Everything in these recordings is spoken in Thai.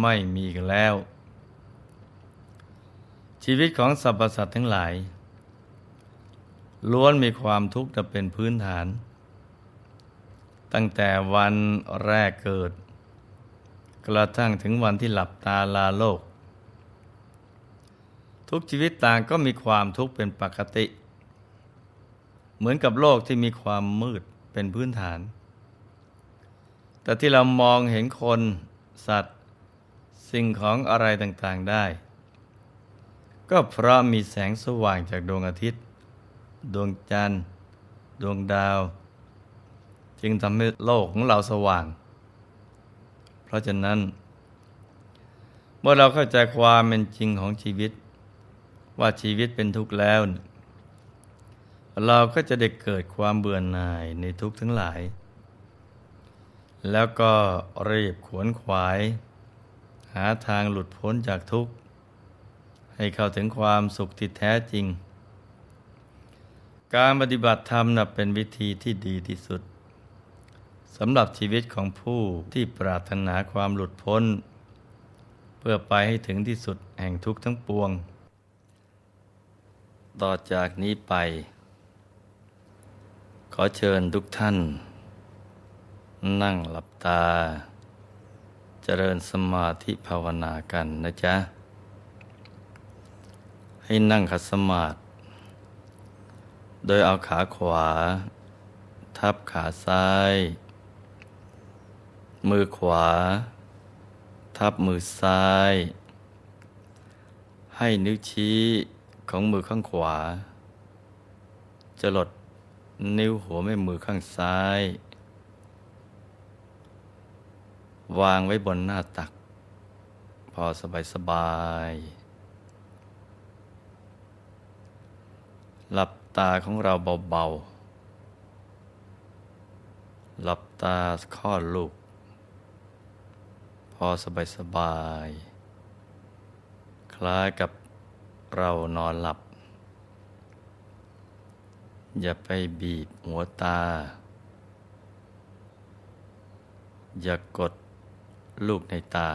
ไม่มีกันแล้ว ชีวิตของสรรพสัตว์ทั้งหลาย ล้วนมีความทุกข์เป็นพื้นฐาน ตั้งแต่วันแรกเกิด กระทั่งถึงวันที่หลับตาลาโลก ทุกชีวิตต่างก็มีความทุกข์เป็นปกติ เหมือนกับโลกที่มีความมืดเป็นพื้นฐานแต่ที่เรามองเห็นคนสัตว์ สิ่งของอะไรต่างๆได้ ก็เพราะมีแสงสว่างจากดวงอาทิตย์ ดวงจันทร์ ดวงดาว จึงทำให้โลกของเราสว่าง เพราะฉะนั้น เมื่อเราเข้าใจความเป็นจริงของชีวิต ว่าชีวิตเป็นทุกข์แล้ว เราก็จะได้เกิดความเบื่อหน่ายในทุกข์ทั้งหลาย แล้วก็รีบขวนขวายาทางหลุดพ้นจากทุกข์ ให้เข้าถึงความสุขที่แท้จริง การปฏิบัติธรรมนับเป็นวิธีที่ดีที่สุดสำหรับชีวิตของผู้ที่ปรารถนาความหลุดพ้น เพื่อไปให้ถึงที่สุดแห่งทุกข์ทั้งปวง ต่อจากนี้ไป ขอเชิญทุกท่าน นั่งหลับตา เจริญสมาธิภาวนากันนะจ๊ะ ให้นั่งขัดสมาธิโดยเอาขาขวา ทับขาซ้าย มือขวา ทับมือซ้าย ให้นิ้วชี้ของมือข้างขวา จะหลดนิ้วหัวแม่มือข้างซ้าย วางไว้บนหน้าตัก พอสบายสบาย หลับตาของเราเบาๆ หลับตาข้อลูก พอสบายสบาย คล้ายกับเรานอนหลับ อย่าไปบีบหัวตา อย่ากกด ลูกในตา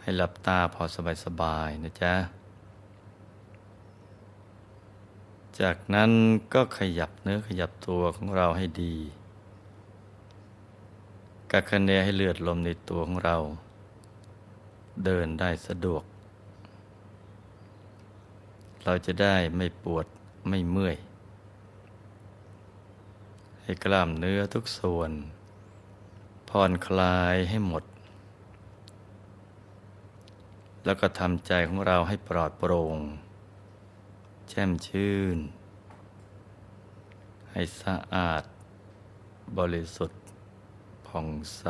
ให้หลับตาพอสบายๆนะจ๊ะ จากนั้นก็ขยับเนื้อขยับตัวของเราให้ดีกักคะเนให้เลือดลมในตัวของเรา เดินได้สะดวก เราจะได้ไม่ปวดไม่เมื่อย ให้กล้ามเนื้อทุกส่วน ผ่อนคลายให้หมด แล้วก็ทำใจของเราให้ปลอดโปร่ง แช่มชื่น ให้สะอาด บริสุทธิ์ผ่องใส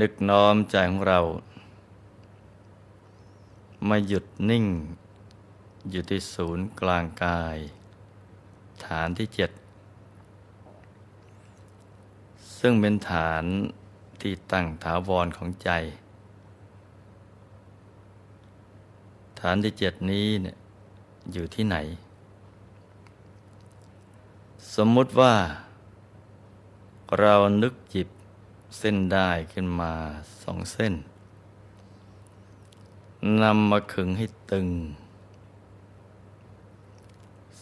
นึกน้อมใจของเรา มาหยุดนิ่ง อยู่ที่ศูนย์กลางกาย ฐานที่เจ็ด ซึ่งเป็นฐานที่ตั้งถาวรของใจ ฐานที่เจ็ดนี้เนี่ยอยู่ที่ไหน สมมุติว่า เรานึกหยิบเส้นได้ขึ้นมาสองเส้นนำมาขึงให้ตึง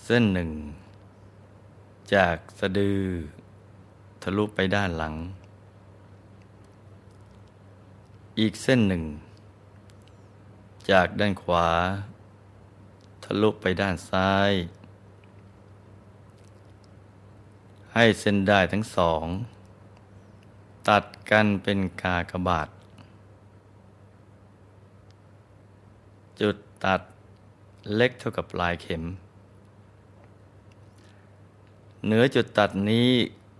เส้นหนึ่ง จากสะดือ ทะลุไปด้านหลัง อีกเส้นหนึ่ง จากด้านขวา ทะลุไปด้านซ้าย ให้เส้นได้ทั้งสอง ตัดกันเป็นกากบาท จุดตัดเล็กเท่ากับปลายเข็มเหนือจุดตัดนี้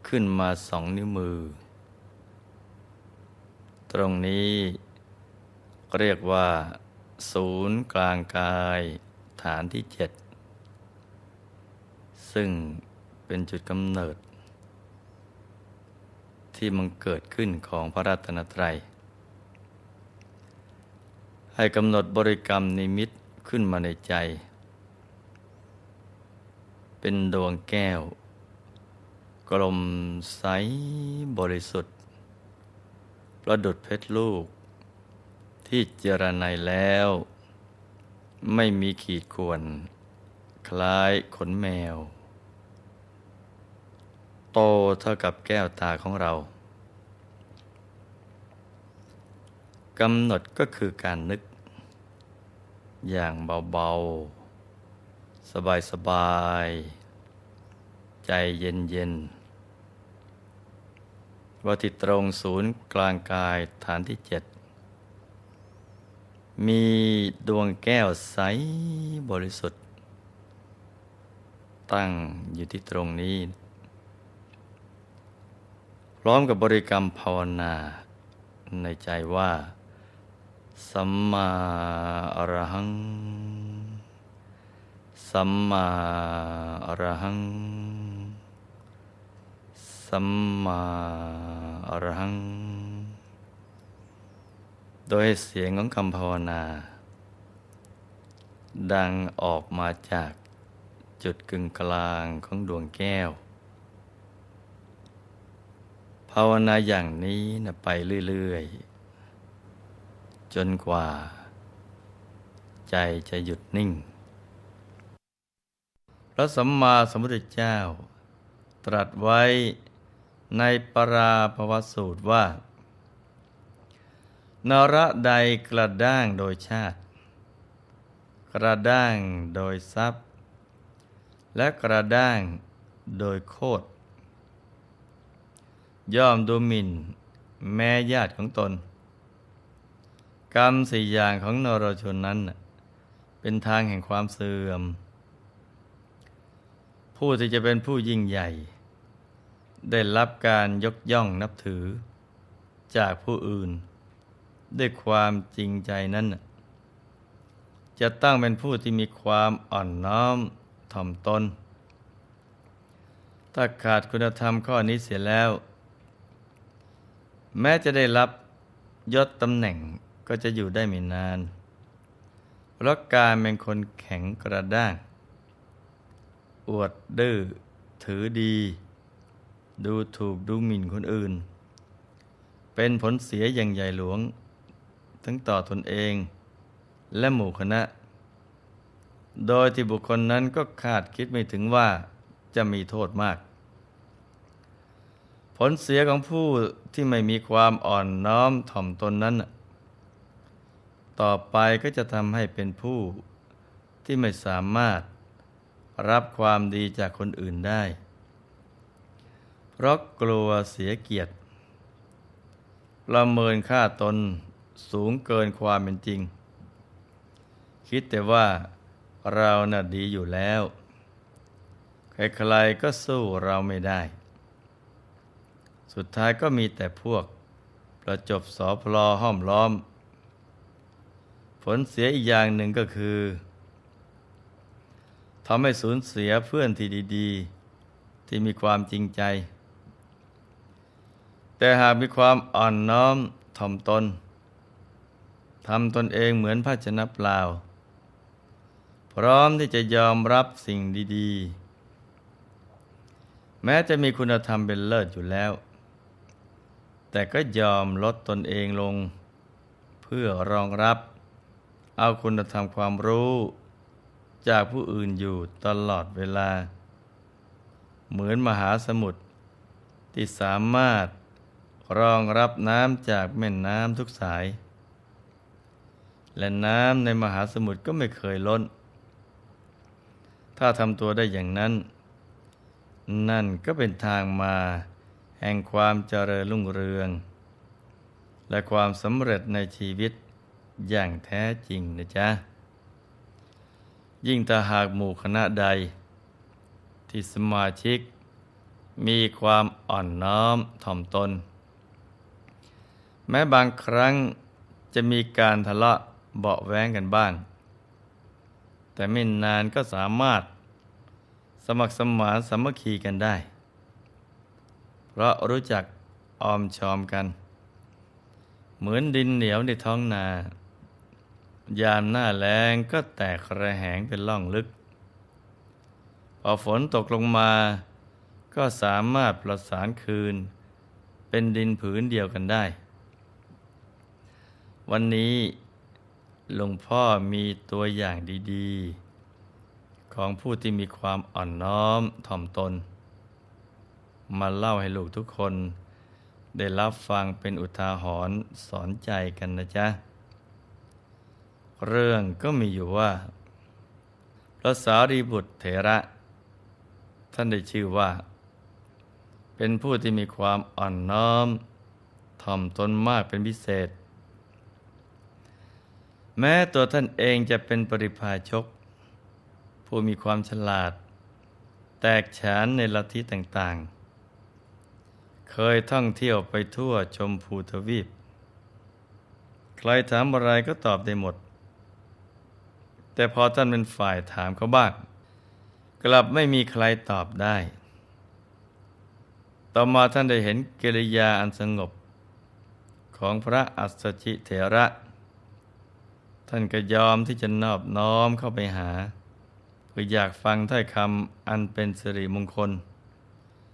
ขึ้นมาสองนิ้วมือ ตรงนี้เรียกว่า ศูนย์กลางกายฐานที่เจ็ดซึ่งเป็นจุดกำเนิด ที่มันเกิดขึ้นของพระรัตนตรัย ให้กำหนดบริกรรมนิมิตขึ้นมาในใจ เป็นดวงแก้ว กลมใสบริสุทธิ์ ประดุดเพชรลูก ที่เจรไนแล้ว ไม่มีขีดข่วน คล้ายขนแมว โตเท่ากับแก้วตาของเรากำหนดก็คือการนึก อย่างเบา ๆ สบาย ๆ ใจเย็นๆว่าที่ตรงศูนย์กลางกายฐานที่เจ็ดมีดวงแก้วใสบริสุทธิ์ ตั้งอยู่ที่ตรงนี้ พร้อมกับบริกรรมภาวนา ในใจว่า สัมมาอรหัง สัมมาอรหัง สัมมาอรหัง โดยเสียงของคำภาวนา ดังออกมาจากจุดกึ่งกลางของดวงแก้ว ภาวนาอย่างนี้นะไปเรื่อยๆ จนกว่า ใจจะหยุดนิ่ง พระสัมมาสัมพุทธเจ้าตรัสไว้ ในปราภวสูตรว่านระใดกระด้างโดยชาติ กระด้างโดยทรัพย์ และกระด้างโดยโคตรย่อมดูหมิ่น แม่ญาติของตน กรรมสี่อย่างของนรชนนั้น เป็นทางแห่งความเสื่อม ผู้ที่จะเป็นผู้ยิ่งใหญ่ ได้รับการยกย่องนับถือ จากผู้อื่น ด้วยความจริงใจนั้น จะตั้งเป็นผู้ที่มีความอ่อนน้อมถ่อมตน ถ้าขาดคุณธรรมข้อนี้เสียแล้ว แม้จะได้รับยศตำแหน่งก็จะอยู่ได้ไม่นาน เพราะการเป็นคนแข็งกระด้าง อวดดื้อถือดี ดูถูกดูหมิ่นคนอื่น เป็นผลเสียอย่างใหญ่หลวง ทั้งต่อตนเอง และหมู่คณะ โดยที่บุคคลนั้นก็คาดคิดไม่ถึงว่าจะมีโทษมาก ผลเสียของผู้ที่ไม่มีความอ่อนน้อมถ่อมตนนั้น ต่อไปก็จะทำให้เป็นผู้ที่ไม่สามารถรับความดีจากคนอื่นได้ ราะกลัวเสียเกียรติ ประเมินค่าตนสูงเกินความเป็นจริง คิดแต่ว่าเราน่ะดีอยู่แล้ว ใครๆก็สู้เราไม่ได้ สุดท้ายก็มีแต่พวกประจบสอพลอห้อมล้อม ผลเสียอีกอย่างหนึ่งก็คือทำให้สูญเสียเพื่อนที่ดี ๆ ที่มีความจริงใจ แต่หากมีความอ่อนน้อมถ่อมตนทำตนเองเหมือนภาชนะเปล่า พร้อมที่จะยอมรับสิ่งดีๆ แม้จะมีคุณธรรมเป็นเลิศอยู่แล้ว แต่ก็ยอมลดตนเองลง เพื่อรองรับ เอาคุณธรรมความรู้ จากผู้อื่นอยู่ตลอดเวลา เหมือนมหาสมุทรที่สามารถ รองรับน้ำจากแม่น้ำทุกสาย และน้ำในมหาสมุทรก็ไม่เคยล้น ถ้าทำตัวได้อย่างนั้น นั่นก็เป็นทางมาแห่งความเจริญรุ่งเรือง และความสำเร็จในชีวิตอย่างแท้จริงนะจ๊ะ ยิ่งถ้าหากหมู่คณะใด ที่สมาชิกมีความอ่อนน้อมถ่อมตน แม้บางครั้งจะมีการทะเลาะเบาแว้งกันบ้าง แต่ไม่นานก็สามารถสมัครสมานสามัคคีกันได้ เพราะรู้จักออมชอมกัน เหมือนดินเหนียวในท้องนา ยามหน้าแรงก็แตกระแหงเป็นล่องลึก พอฝนตกลงมา ก็สามารถประสานคืน เป็นดินผืนเดียวกันได้ วันนี้หลวงพ่อมีตัวอย่างดีๆ ของผู้ที่มีความอ่อนน้อมถ่อมตน มาเล่าให้ลูกทุกคน ได้รับฟังเป็นอุทาหรณ์สอนใจกันนะจ๊ะ เรื่องก็มีอยู่ว่า พระสารีบุตรเถระ ท่านได้ชื่อว่า เป็นผู้ที่มีความอ่อนน้อมถ่อมตนมากเป็นพิเศษ แม้ตัวท่านเองจะเป็นปริพาชก ผู้มีความฉลาด แตกฉานในลัทธิต่างๆ เคยท่องเที่ยวไปทั่วชมพูทวีป ใครถามอะไรก็ตอบได้หมด แต่พอท่านเป็นฝ่ายถามเขาบ้างกลับไม่มีใครตอบได้ ต่อมาท่านได้เห็นกิริยาอันสงบของพระอัสสชิเถระ ท่านก็ยอมที่จะนอบน้อมเข้าไปหาเพื่ออยากฟังถ้อยคำอันเป็นสิริมงคล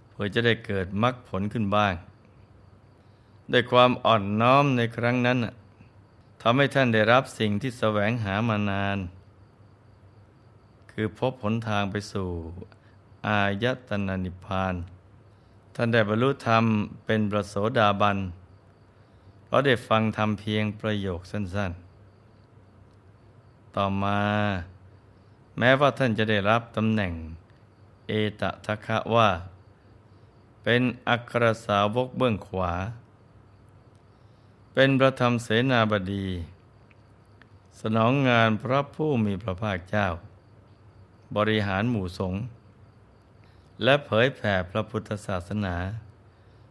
เพื่อจะได้เกิดมรรคผลขึ้นบ้าง ด้วยความอ่อนน้อมในครั้งนั้นทำให้ท่านได้รับสิ่งที่แสวงหามานาน คือพบผลทางไปสู่ อายตนะนิพพาน ท่านได้บรรลุธรรมเป็นประโสดาบันเพราะได้ฟังธรรมเพียงประโยคสั้น ๆ ต่อมา แม้ว่าท่านจะได้รับตำแหน่ง เอตทัคะว่า เป็นอัครสาวกเบื้องขวา เป็นพระธรรมเสนาบดี สนองงานพระผู้มีพระภาคเจ้า บริหารหมู่สงฆ์และเผยแผ่พระพุทธศาสนา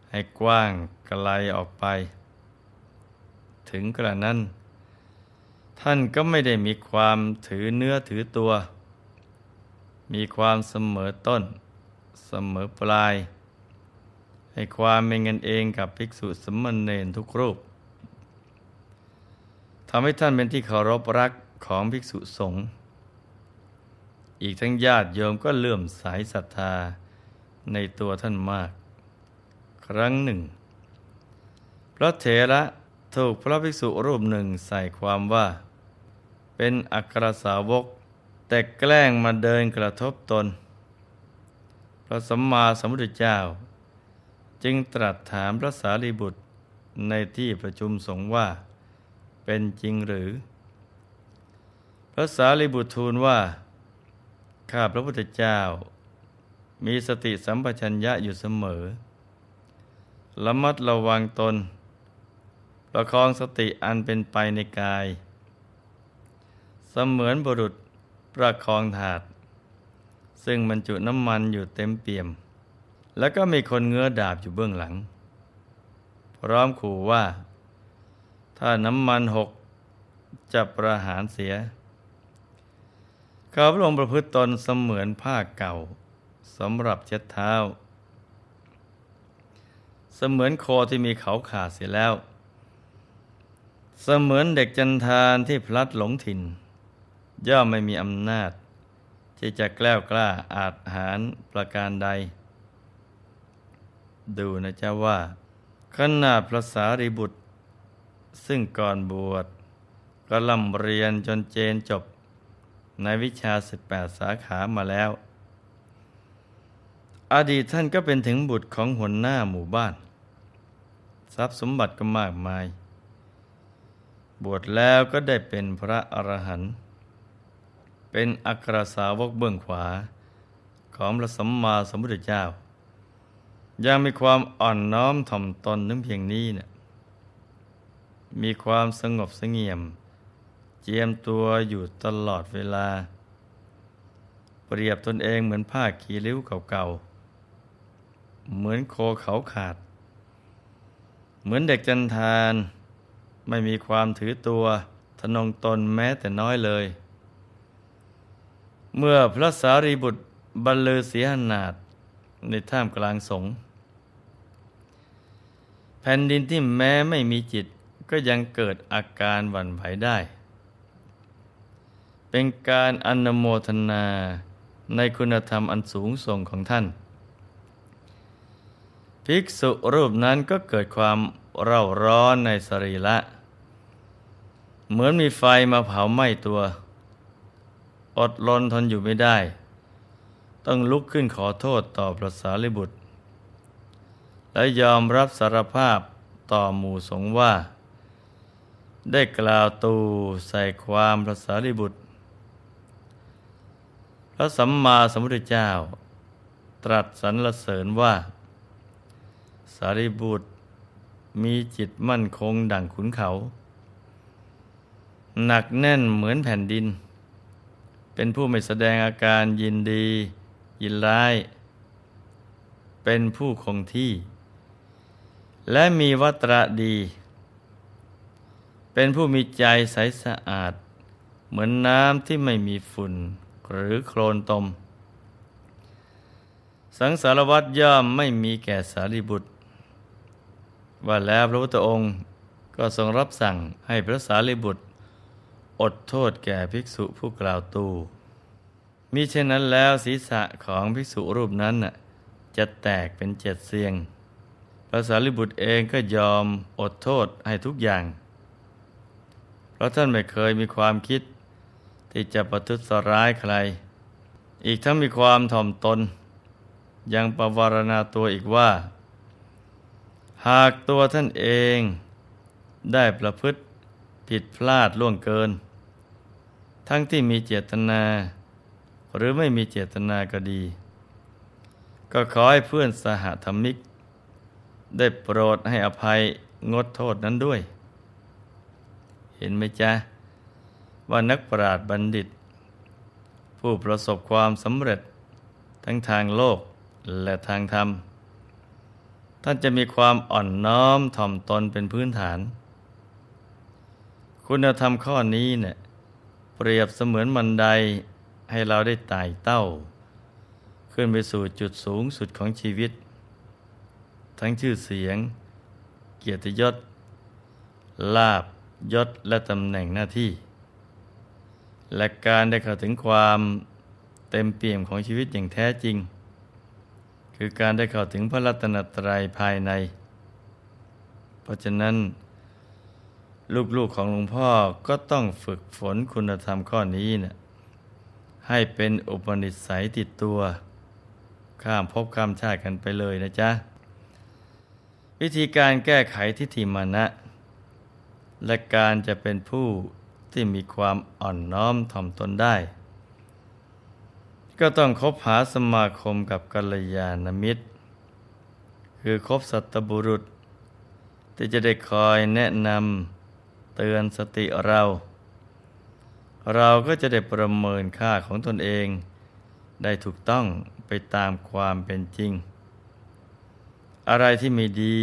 ให้กว้างไกลออกไป ถึงกระนั้น ท่านก็ไม่ได้มีความถือเนื้อถือตัว มีความเสมอต้น เสมอปลาย ให้ความเป็นกันเองกับภิกษุสมณเณรทุกรูปทำให้ท่านเป็นที่เคารพรักของภิกษุสงฆ์อีกทั้งญาติโยมก็เลื่อมสายศรัทธาในตัวท่านมาก ครั้งหนึ่ง พระเถระถูกพระภิกษุรูปหนึ่งใส่ความว่า เป็นอัครสาวก แต่แกล้งมาเดินกระทบตน พระสัมมาสัมพุทธเจ้า จึงตรัสถามพระสารีบุตรในที่ประชุมสงฆ์ว่า เป็นจริงหรือ พระสารีบุตรทูลว่า ข้าพระพุทธเจ้า มีสติสัมปชัญญะอยู่เสมอระมัดระวังตน ประคองสติอันเป็นไปในกาย เสมือนบุรุษประคองถาด ซึ่งบรรจุน้ำมันอยู่เต็มเปี่ยม แล้วก็มีคนเงื้อดาบอยู่เบื้องหลัง พร้อมขู่ว่า ถ้าน้ำมันหกจะประหารเสียข้าพระองค์ประพฤติตนเสมือนผ้าเก่าสำหรับเช็ดเท้า เสมือนโคที่มีเขาขาดเสียแล้ว เสมือนเด็กจันทานที่พลัดหลงถิ่น ย่อมไม่มีอำนาจ ที่จะแกล้วกล้าอาจหารประการใด ดูนะเจ้าว่า ขนาดพระสารีบุตร ซึ่งก่อนบวชก็ล่ำเรียนจนเจนจบในวิชา 18 สาขามาแล้ว อดีตท่านก็เป็นถึงบุตรของหัวหน้าหมู่บ้าน ทรัพย์สมบัติก็มากมาย บวชแล้วก็ได้เป็นพระอรหันต์ เป็นอัครสาวกเบื้องขวา ของพระสัมมาสัมพุทธเจ้า ยังมีความอ่อนน้อมถ่อมตนนึงเพียงนี้เนี่ยมีความสงบสงเงียม เจียมตัวอยู่ตลอดเวลา เปรียบตนเองเหมือนผ้าขีริ้วเก่าเหมือนโคเขาขาด เหมือนเด็กจันทาน ไม่มีความถือตัวทนงตนแม้แต่น้อยเลย เมื่อพระสารีบุตรบรรลือเสียหนาดในท่ามกลางสงฆ์แผ่นดินที่แม้ไม่มีจิตก็ยังเกิดอาการหวั่นไหวได้ เป็นการอนโมทนาในคุณธรรมอันสูงส่งของท่าน ภิกษุรูปนั้นก็เกิดความเร่าร้อนในสรีระเหมือนมีไฟมาเผาไหม้ตัว อดรนทนอยู่ไม่ได้ ต้องลุกขึ้นขอโทษต่อพระสารีบุตร และยอมรับสารภาพต่อหมู่สงฆ์ว่า ได้กล่าวตูใส่ความพระสารีบุตร พระสัมมาสัมพุทธเจ้า ตรัสสรรเสริญว่า สารีบุตรมีจิตมั่นคงดั่งขุนเขา หนักแน่นเหมือนแผ่นดิน เป็นผู้ไม่แสดงอาการยินดี ยินร้าย เป็นผู้คงที่ และมีวัตระดี เป็นผู้มีใจใสสะอาด เหมือนน้ำที่ไม่มีฝุ่น หรือโคลนตม สังสารวัตย่อมไม่มีแก่สารีบุตร ว่าแล้วพระพุทธองค์ก็ทรงรับสั่งให้พระสารีบุตร อดโทษแก่ภิกษุผู้กล่าวตูมิเช่นนั้นแล้วศีรษะของภิกษุรูปนั้นจะแตกเป็นเจ็ดเสียงพระสารีบุตรเองก็ยอมอดโทษให้ทุกอย่าง เพราะท่านไม่เคยมีความคิด ที่จะประทุษร้ายใคร อีกทั้งมีความถ่อมตน ยังประวารณาตัวอีกว่า หากตัวท่านเองได้ประพฤติผิดพลาดล่วงเกิน ทั้งที่มีเจตนา หรือไม่มีเจตนาก็ดี ก็ขอให้เพื่อนสหธรรมิก ได้โปรดให้อภัยงดโทษนั้นด้วย เห็นไหมจ๊ะ ว่านักปราชญ์บัณฑิต ผู้ประสบความสำเร็จทั้งทางโลกและทางธรรม ท่านจะมีความอ่อนน้อมถ่อมตนเป็นพื้นฐาน คุณธรรมข้อนี้เนี่ย เปรียบเสมือนบันไดให้เราได้ไต่เต้า ขึ้นไปสู่จุดสูงสุดของชีวิต ทั้งชื่อเสียง เกียรติยศ ลาบยศและตำแหน่งหน้าที่ และการได้เข้าถึงความเต็มเปี่ยมของชีวิตอย่างแท้จริง คือการได้เข้าถึงพระรัตนตรัยภายใน เพราะฉะนั้น ลูกๆของหลวงพ่อก็ต้องฝึกฝนคุณธรรมข้อนี้เนะี่ยให้เป็นอุปนิสัยติดตัว ข้ามภพข้ามชาติกันไปเลยนะจ๊ะ วิธีการแก้ไขทิฏฐิมานะ และการจะเป็นผู้ที่มีความอ่อนน้อมถ่อมตนได้ ก็ต้องคบหาสมาคมกับกัลยาณมิตร คือคบสัตบุรุษ ที่จะได้คอยแนะนำ เตือนสติเรา เราก็จะได้ประเมินค่าของตนเอง ได้ถูกต้องไปตามความเป็นจริง อะไรที่ไม่ดี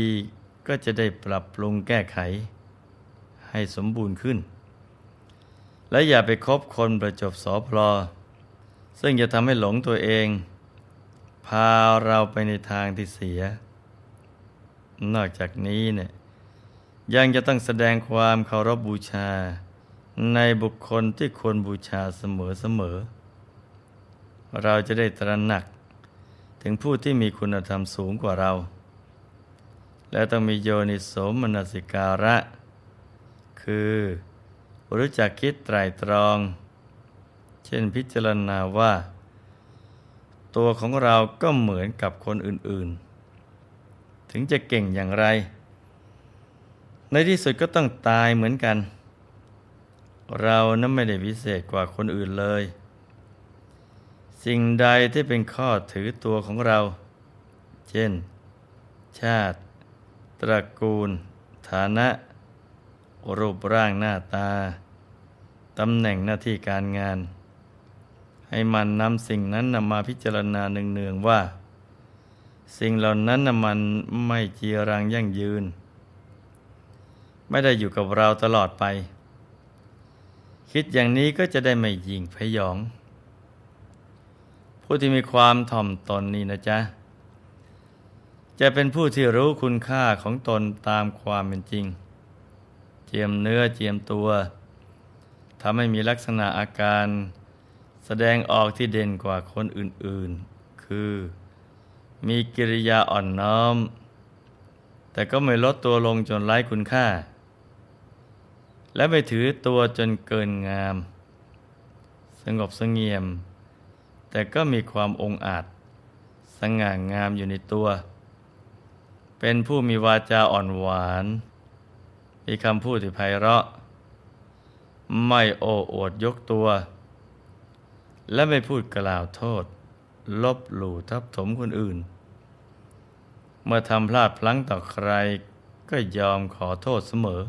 ก็จะได้ปรับปรุงแก้ไข ให้สมบูรณ์ขึ้น และอย่าไปคบคนประจบสอพลอ ซึ่งจะทำให้หลงตัวเอง พาเราไปในทางที่เสีย นอกจากนี้เนี่ย ยังจะต้องแสดงความเคารพบบูชา ในบุคคลที่ควรบูชาเสมอเสมอ เราจะได้ตระหนัก ถึงผู้ที่มีคุณธรรมสูงกว่าเรา และต้องมีโยนิโสมนสิการะ คือรู้จักคิดไตรตรอง เช่นพิจารณาว่า ตัวของเราก็เหมือนกับคนอื่นๆ ถึงจะเก่งอย่างไร ในที่สุดก็ต้องตายเหมือนกัน เรานั้นไม่ได้วิเศษกว่าคนอื่นเลย สิ่งใดที่เป็นข้อถือตัวของเรา เช่น ชาติ ตระกูล ฐานะ รูปร่างหน้าตา ตำแหน่งหน้าที่การงาน ให้มันนำสิ่งนั้นนำมาพิจารณาเนืองๆว่า สิ่งเหล่านั้นน่ะมันไม่จีรังยั่งยืน ไม่ได้อยู่กับเราตลอดไป คิดอย่างนี้ก็จะได้ไม่ยิงพยอง ผู้ที่มีความถ่อมตนนี่นะจ๊ะ จะเป็นผู้ที่รู้คุณค่าของตนตามความเป็นจริง เจียมเนื้อเจียมตัวทำให้มีลักษณะอาการแสดงออกที่เด่นกว่าคนอื่นๆ คือมีกิริยาอ่อนน้อม แต่ก็ไม่ลดตัวลงจนไร้คุณค่า และไม่ถือตัวจนเกินงาม สงบสงเงียม แต่ก็มีความองอาจ สง่างามอยู่ในตัว เป็นผู้มีวาจาอ่อนหวาน มีคำพูดที่ไพเราะ ไม่โอ้อวดยกตัว และไม่พูดกล่าวโทษ ลบหลู่ทับถมคนอื่น เมื่อทำพลาดพลั้งต่อใครก็ยอมขอโทษเสมอ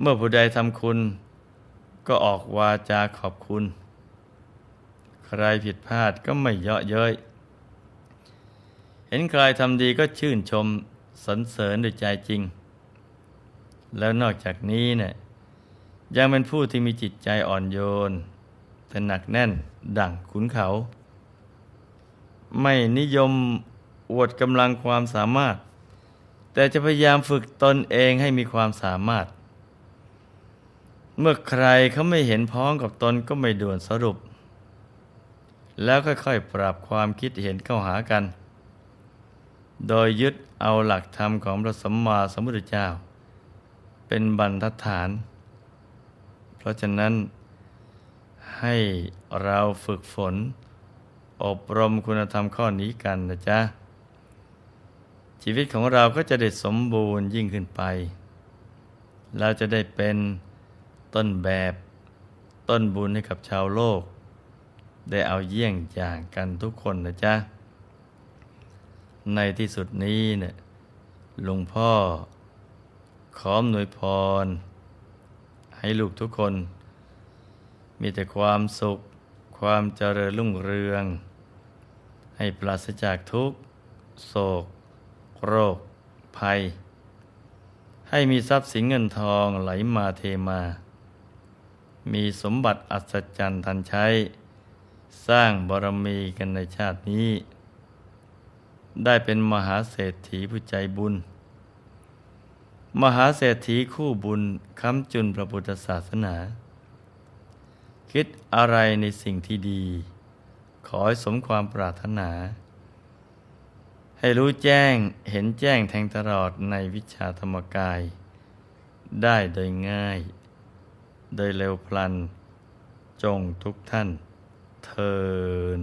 เมื่อผู้ใดทำคุณ ก็ออกวาจาขอบคุณ ใครผิดพลาดก็ไม่เยาะเย้ยเห็นใครทำดีก็ชื่นชมสรรเสริญด้วยใจจริง แล้วนอกจากนี้เนี่ยยังเป็นผู้ที่มีจิตใจอ่อนโยนแต่หนักแน่นดั่งขุนเขา ไม่นิยมอวดกำลังความสามารถ แต่จะพยายามฝึกตนเองให้มีความสามารถ เมื่อใครเขาไม่เห็นพ้องกับตนก็ไม่ด่วนสรุป แล้วค่อยๆ ปรับความคิดเห็นเข้าหากัน โดยยึดเอาหลักธรรมของพระสัมมาสัมพุทธเจ้า เป็นบรรทัดฐาน เพราะฉะนั้นให้เราฝึกฝน อบรมคุณธรรมข้อนี้กันนะจ๊ะ ชีวิตของเราก็จะได้สมบูรณ์ยิ่งขึ้นไป เราจะได้เป็น ต้นแบบ ต้นบุญให้กับชาวโลก ได้เอาเยี่ยงอย่างกันทุกคนนะจ๊ะ ในที่สุดนี้เนี่ยหลวงพ่อ ขออำนวยพร ให้ลูกทุกคน มีแต่ความสุข ความเจริญรุ่งเรือง ให้ปราศจากทุกข์โศก โรค ภัย ให้มีทรัพย์สินเงินทองไหลมาเทมา มีสมบัติอัศจรรย์ทันใช้ สร้างบารมีกันในชาตินี้ ได้เป็นมหาเศรษฐีผู้ใจบุญ มหาเศรษฐีคู่บุญค้ำจุนพระพุทธศาสนา คิดอะไรในสิ่งที่ดี ขอให้สมความปรารถนา ให้รู้แจ้งเห็นแจ้งแทงตลอดในวิชาธรรมกาย ได้โดยง่าย โดยเร็วพลัน จงทุกท่านเทิน